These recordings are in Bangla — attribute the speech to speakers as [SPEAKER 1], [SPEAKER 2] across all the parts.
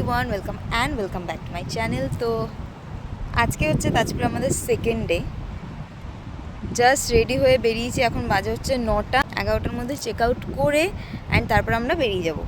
[SPEAKER 1] Everyone welcome and welcome back to my channel তো আজকে হচ্ছে তাজপুর আমাদের সেকেন্ড ডে জাস্ট রেডি হয়ে বেরিয়েছি, এখন বাজে হচ্ছে নটা, এগারোটার মধ্যে চেক আউট করে অ্যান্ড তারপর আমরা বেরিয়ে যাব।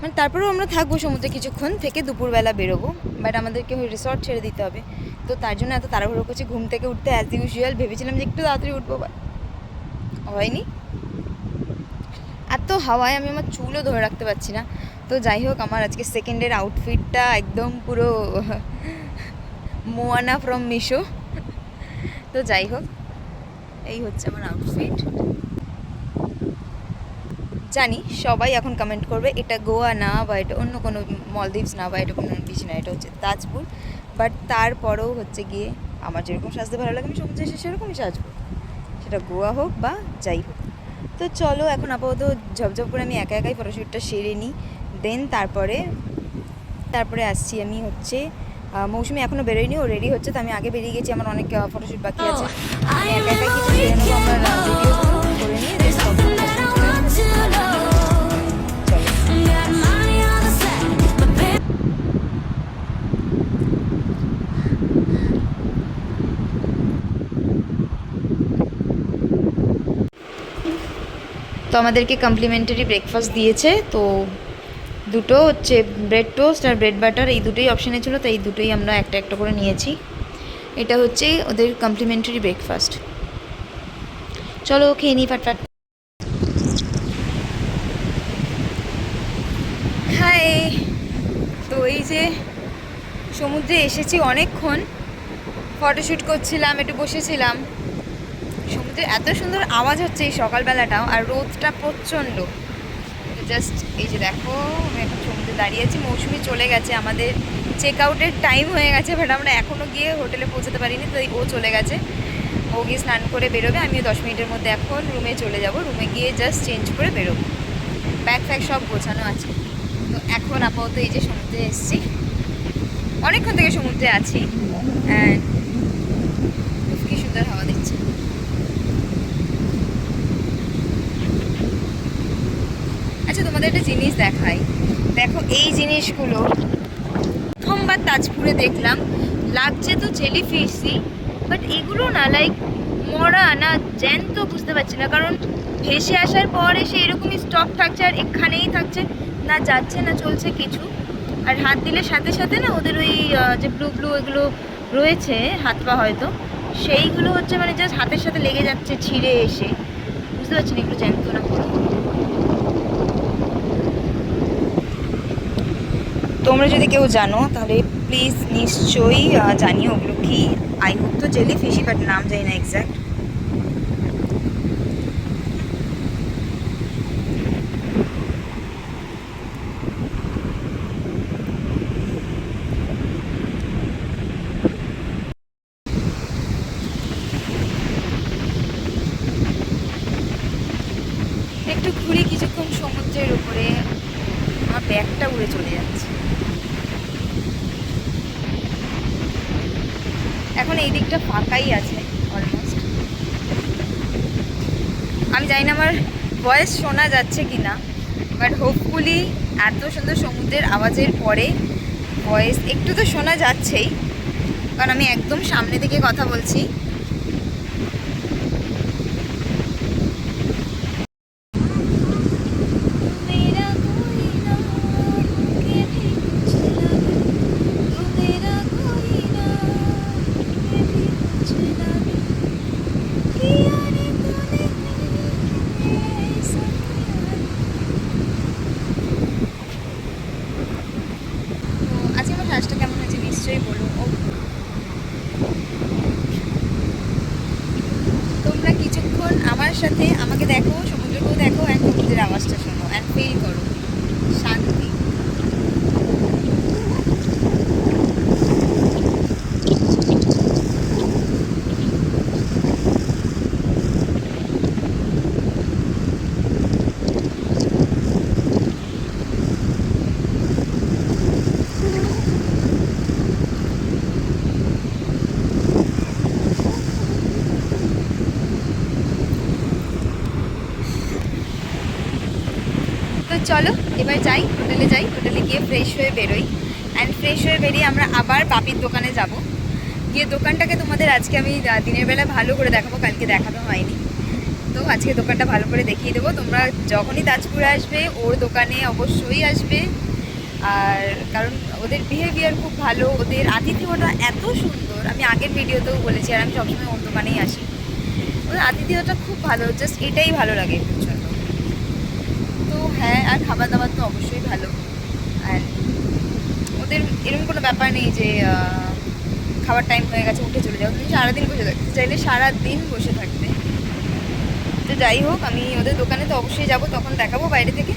[SPEAKER 1] মানে তারপরেও আমরা থাকব সমুদ্রে কিছুক্ষণ, থেকে দুপুরবেলা বেরোবো বাট আমাদেরকে ওই রিসর্ট ছেড়ে দিতে হবে। তো তার জন্য এত তাড়াহুড়ো করছি, ঘুম থেকে উঠতে অ্যাজ ইউজুয়াল ভেবেছিলাম যে একটু তাড়াতাড়ি উঠবো হয়নি। এত হাওয়ায় আমি আমার চুলও ধরে রাখতে পারছি না। তো যাই হোক, আমার আজকে সেকেন্ডের আউটফিটটা একদম পুরো মোয়ানা ফ্রম মিশো তো যাই হোক, এই হচ্ছে আমার আউটফিট জানি সবাই এখন কমেন্ট করবে, এটা গোয়া না বা এটা অন্য কোনো মলদ্বীপস না বা এটা কোনো বিচ না, এটা হচ্ছে তাজপুর। বাট তারপরেও হচ্ছে গিয়ে আমার যেরকম সাজতে ভালো লাগে, আমি সমুদ্রে এসে সেরকমই সাজবো। সেটা গোয়া হোক বা যাই হোক। তো চলো এখন আপাতত ঝপঝপ করে আমি একা একাই ফটোশ্যুটটা সেরে নিই। দেন তারপরে তারপরে আসছি আমি হচ্ছে মৌসুমি এখনও বেরোয়নি ও রেডি হচ্ছে তো আমি আগে বেরিয়ে গেছি আমার অনেক ফটোশ্যুট বাকি আছে। আমি একা একাই কিছু করে নিয়ে তো আমাদেরকে কমপ্লিমেন্টারি ব্রেকফাস্ট দিয়েছে, তো দুটো হচ্ছে ব্রেড টোস্ট আর ব্রেড বাটার এই দুটোই অপশানে ছিল, তো এই দুটোই আমরা একটা একটা করে নিয়েছি। এটা হচ্ছে ওদের কমপ্লিমেন্টারি ব্রেকফাস্ট চলো খেয়ে নিই ফাটফাট। হাই তো এই যে সমুদ্রে এসেছি অনেকক্ষণ ফটোশ্যুট করছিলাম, একটু বসেছিলাম। সমুদ্রে এত সুন্দর আওয়াজ হচ্ছে এই সকালবেলাটাও, আর রোদটা প্রচণ্ড। জাস্ট এই যে দেখো, আমি এখন সমুদ্রে দাঁড়িয়ে আছি, মৌসুমি চলে গেছে, আমাদের চেক আউটের টাইম হয়ে গেছে বাট আমরা এখনও গিয়ে হোটেলে পৌঁছাতে পারিনি তো ও চলে গেছে। ও গিয়ে স্নান করে বেরোবে, আমিও দশ মিনিটের মধ্যে এখন রুমে চলে যাব রুমে গিয়ে জাস্ট চেঞ্জ করে বেরোবো। ব্যাগ ফ্যাগ সব গোছানো আছে। তো এখন আপাতত এই যে সমুদ্রে এসেছি। অনেকক্ষণ থেকে সমুদ্রে আছি। অ্যান্ড কি সুন্দর হাওয়া দিচ্ছে। আচ্ছা তোমাদের একটা জিনিস দেখাই। দেখো, এই জিনিসগুলো প্রথমবার তাজপুরে দেখলাম। লাগছে তো জেলি ফিশই বাট এগুলো না লাইক মরা না, জ্যান্ত বুঝতে পারছি না। কারণ ভেসে আসার পর এসে এরকমই স্টক থাকছে আর এখানেই থাকছে। না যাচ্ছে, না চলছে কিছু। আর হাত দিলে সাথে সাথে না ওদের ওই যে ব্লু ব্লু এগুলো রয়েছে, হাত পা হয়তো, সেইগুলো হচ্ছে মানে জাস্ট হাতের সাথে লেগে যাচ্ছে ছিঁড়ে এসে। বুঝতে পারছি না, একটু জ্যান্ত না তোমরা যদি কেউ জানো, তাহলে প্লিজ নিশ্চয়ই জানিও ওগুলো কি। আই হোপ তো জেলি ফিশি বাট নাম জানি না এক্স্যাক্ট একটু ঘুরে কিছুক্ষণ সমুদ্রের উপরে। আমার ব্যাগটা উড়ে চলে যাচ্ছে। এখন এই দিকটা ফাঁকাই আছে অলমোস্ট আমি জানি না আমার ভয়েস শোনা যাচ্ছে কি না বাট হোপফুলি এত সুন্দর সমুদ্রের আওয়াজের পরে ভয়েস একটু তো শোনা যাচ্ছেই, কারণ আমি একদম সামনে থেকে কথা বলছি। চলো, এবার যাই, হোটেলে যাই, হোটেলে গিয়ে ফ্রেশ হয়ে বেরোই। অ্যান্ড ফ্রেশ হয়ে বেরিয়ে আমরা আবার বাপির দোকানে যাব। গিয়ে দোকানটাকে তোমাদের আজকে আমি দিনের বেলা ভালো করে দেখাবো, কালকে দেখানো হয়নি। তো আজকে দোকানটা ভালো করে দেখিয়ে দেবো। তোমরা যখনই তাজপুরে আসবে, ওর দোকানে অবশ্যই আসবে। আর কারণ ওদের বিহেভিয়ার খুব ভালো, ওদের আতিথেয়তা এত সুন্দর। আমি আগের ভিডিওতেও বলেছি, আর আমি সবসময় ওর দোকানেই আসি। ওদের আতিথেয়তা খুব ভালো জাস্ট এটাই ভালো লাগে। তো হ্যাঁ আর খাবার দাবার তো অবশ্যই ভালো। আর ওদের এরকম কোনো ব্যাপার নেই যে খাবার টাইম হয়ে গেছে, উঠে চলে যাও। তুমি সারাদিন বসে থাকতে চাইলে সারাদিন বসে থাকবে তো যাই হোক, আমি ওদের দোকানে তো অবশ্যই যাব, তখন দেখাবো বাইরে থেকে।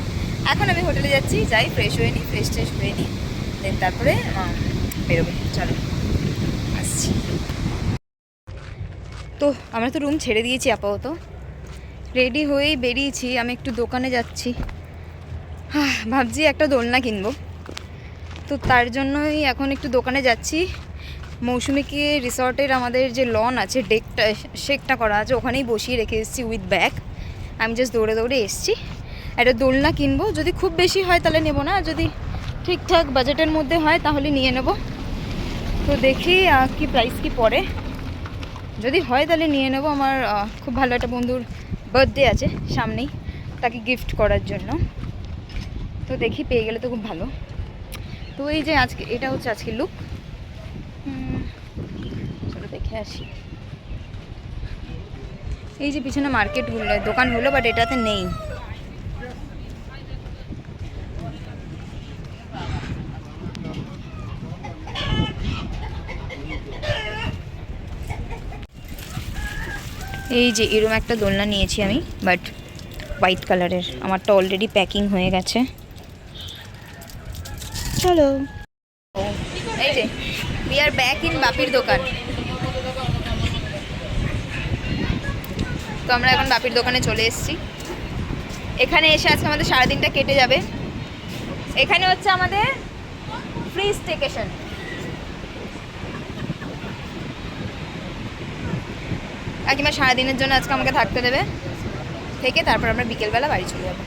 [SPEAKER 1] এখন আমি হোটেলে যাচ্ছি, যাই ফ্রেশ হয়ে নিই ফ্রেশ ট্রেশ হয়ে নিই দেন তারপরে বেরোবে। চলো, আসছি। তো আমরা তো রুম ছেড়ে দিয়েছি আপাতত। রেডি হয়েই বেরিয়েছি, আমি একটু দোকানে যাচ্ছি। ভাবছি একটা দোলনা কিনবো। তো তার জন্যই এখন একটু দোকানে যাচ্ছি। মৌসুমিকে রিসর্টের আমাদের যে লন আছে, ডেকটা, শেকটা করা আছে, ওখানেই বসিয়ে রেখে এসেছি উইথ ব্যাগ। আমি জাস্ট দৌড়ে দৌড়ে এসেছি। একটা দোলনা কিনবো, যদি খুব বেশি হয় তাহলে নেব না, যদি ঠিকঠাক বাজেটের মধ্যে হয় তাহলে নিয়ে নেব। তো দেখি কি প্রাইস কি পড়ে। যদি হয় তাহলে নিয়ে নেব, আমার খুব ভালো একটা বন্ধুর বার্থডে আছে সামনেই, তাকে গিফট করার জন্য। তো দেখি পেয়ে গেলে তো খুব ভালো। তো এই যে আজকে, এটা হচ্ছে আজকে লুক চলো দেখে আসি। এই যে পিছনে মার্কেটগুলো দোকান হলো বাট এটাতে নেই। এই যে এরম একটা দোলনা নিয়েছি আমি বাট হোয়াইট কালারের আমারটা অলরেডি প্যাকিং হয়ে গেছে। চলো। এই যে উই আর ব্যাক ইন বাপির দোকান। তো আমরা এখন বাপির দোকানে চলে এসেছি। এখানে এসে আজকে আমাদের সারাদিনটা কেটে যাবে। এখানে হচ্ছে আমাদের ফ্রি স্টেকেশন কাকিমা সারাদিনের জন্য আজকে আমাকে থাকতে দেবে। থেকে তারপর আমরা বিকেলবেলা বাড়ি চলে যাব।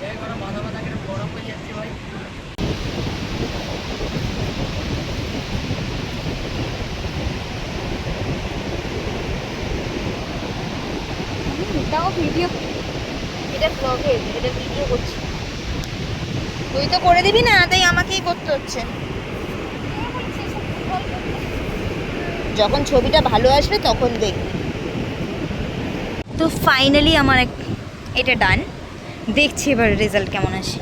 [SPEAKER 1] ভিডিও এটা ব্লগে এটা ভিডিও করছি। তুই তো করে দিবি না, তাই আমাকেই করতে হচ্ছে। যখন ছবিটা ভালো আসবে, তখন দেখবি তো ফাইনালি আমার এক- এটা ডান দেখছি এবার রেজাল্ট কেমন আসে।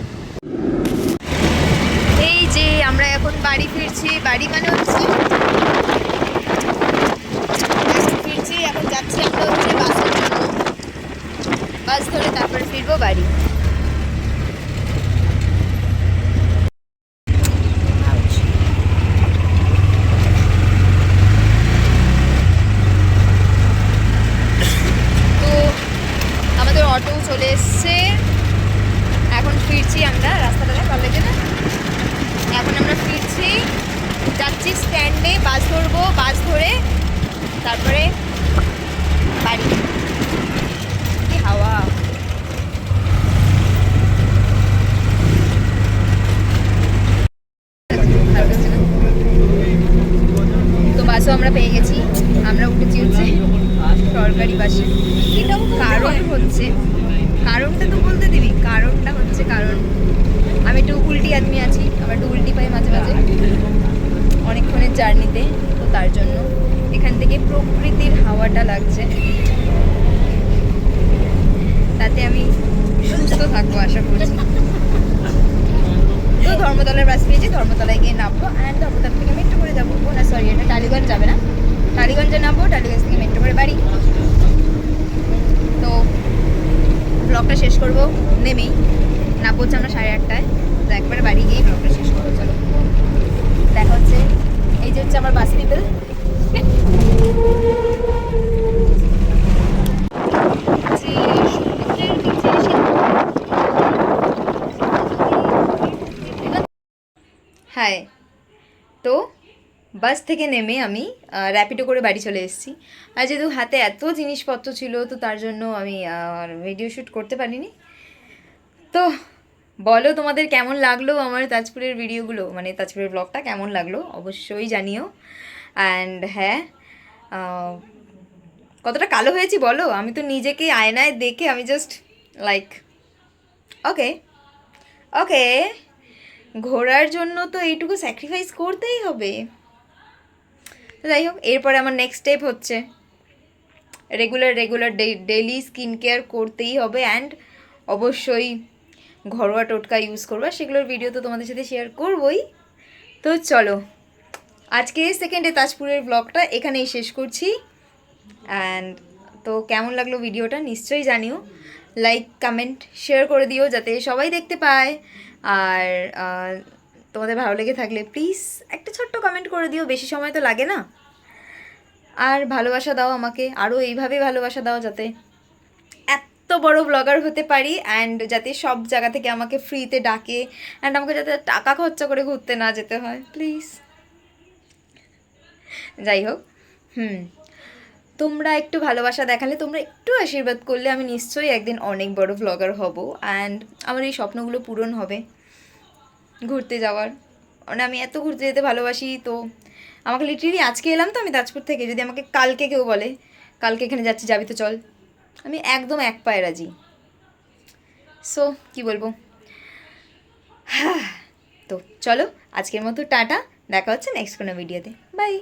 [SPEAKER 1] এই যে, আমরা এখন বাড়ি ফিরছি। বাড়ি মানে হচ্ছে এখন ফিরছি এখন যাচ্ছি আমরা হচ্ছে বাসের জন্য বাস ধরে তারপরে ফিরবো বাড়ি তো আমাদের অটো চলে এসছে এখন ফিরছি আমরা রাস্তাটাতে ভালো লেগে না এখন আমরা ফিরছি যাচ্ছি স্ট্যান্ডে বাস ধরবো বাস ধরে তারপরে বাড়ি কি হাওয়া তো বাসও আমরা পেয়ে গেছি আমরা উঠেছি হচ্ছে সরকারি বাসে এটাও কারণ হচ্ছে কারণটা তো বলতে দিবি কারণটা হচ্ছে কারণ আমি একটু আদমি আছি, আমার উল্টি পাই মাঝে মাঝে। অনেকক্ষণের জার্নিতে, তো তার জন্য। এখান থেকে প্রকৃতির হাওয়াটা লাগছে। তাতে আমি সুস্থ থাকব, আশা করছি। তো ধর্মতলার বাস পেয়েছি ধর্মতলায় গিয়ে নামবো। অ্যান্ড ধর্মতলা থেকে মেট্রো করে যাব। ও না সরি এটা টালিগঞ্জ যাবে না। টালিগঞ্জে নামবো, টালিগঞ্জ থেকে মেট্রো করে বাড়ি। তো ব্লগটা শেষ করব, নেমেই। না হচ্ছে আমরা সাড়ে আটটায়। তো একবারে বাড়ি গিয়ে ব্লগটা শেষ করব, চলো। দেখা হচ্ছে। এই যে হচ্ছে আমার বাস পিপল হাই। তো বাস থেকে নেমে আমি র্যাপিডো করে বাড়ি চলে এসেছি। আর যেহেতু হাতে এত জিনিসপত্র ছিল, তো তার জন্য আমি ভিডিও শ্যুট করতে পারিনি। তো বলো তোমাদের কেমন লাগল আমার তাজপুরের ভিডিওগুলো? মানে তাজপুরের ব্লগটা কেমন লাগল? অবশ্যই জানিও। অ্যান্ড হ্যাঁ কতটা কালো হয়েছি বলো? আমি তো নিজেকে আয়নায় দেখে আমি জাস্ট লাইক ওকে ওকে ঘোরার জন্য তো এইটুকু স্যাক্রিফাইস করতেই হবে। তো যাই হোক, এরপরে আমার নেক্সট স্টেপ হচ্ছে। Regular regular daily skin care করতেই হবে অ্যান্ড অবশ্যই ঘরোয়া টোটকা ইউজ করবা, সেগুলোর ভিডিও তো তোমাদের সাথে শেয়ার করবই। তো চলো, আজকে সেকেন্ডে তাজপুরের ব্লগটা এখানেই শেষ করছি। অ্যান্ড তো কেমন লাগল ভিডিওটা নিশ্চয়ই জানিও। লাইক কমেন্ট শেয়ার করে দিও যাতে সবাই দেখতে পায়। আর তোমাদের ভালো লেগে থাকলে প্লিজ একটা ছোট্ট কমেন্ট করে দিও, বেশি সময় তো লাগে না। আর ভালোবাসা দাও আমাকে আরও এইভাবে ভালোবাসা দাও যাতে বড় ব্লগার হতে পারি অ্যান্ড যাতে সব জায়গা থেকে আমাকে ফ্রিতে ডাকে অ্যান্ড আমাকে যাতে টাকা খরচা করে ঘুরতে না যেতে হয় প্লিজ যাই হোক, হুম। তোমরা একটু ভালোবাসা দেখালে, তোমরা একটু আশীর্বাদ করলে আমি নিশ্চয়ই একদিন অনেক বড় ব্লগার হব অ্যান্ড আমার এই স্বপ্নগুলো পূরণ হবে ঘুরতে যাওয়ার। মানে আমি এত ঘুরতে যেতে ভালোবাসি, তো আমাকে লিটারেলি আজকে এলাম তো আমি তাজপুর থেকে, যদি আমাকে কালকে কেউ বলে, কালকে এখানে যাচ্ছি, যাবি তো চল। আমি একদম এক পায়ে রাজি। সো কি বলব? হ্যাঁ তো চলো আজকের মতো টাটা, দেখা হচ্ছে নেক্সট কোনো ভিডিওতে বাই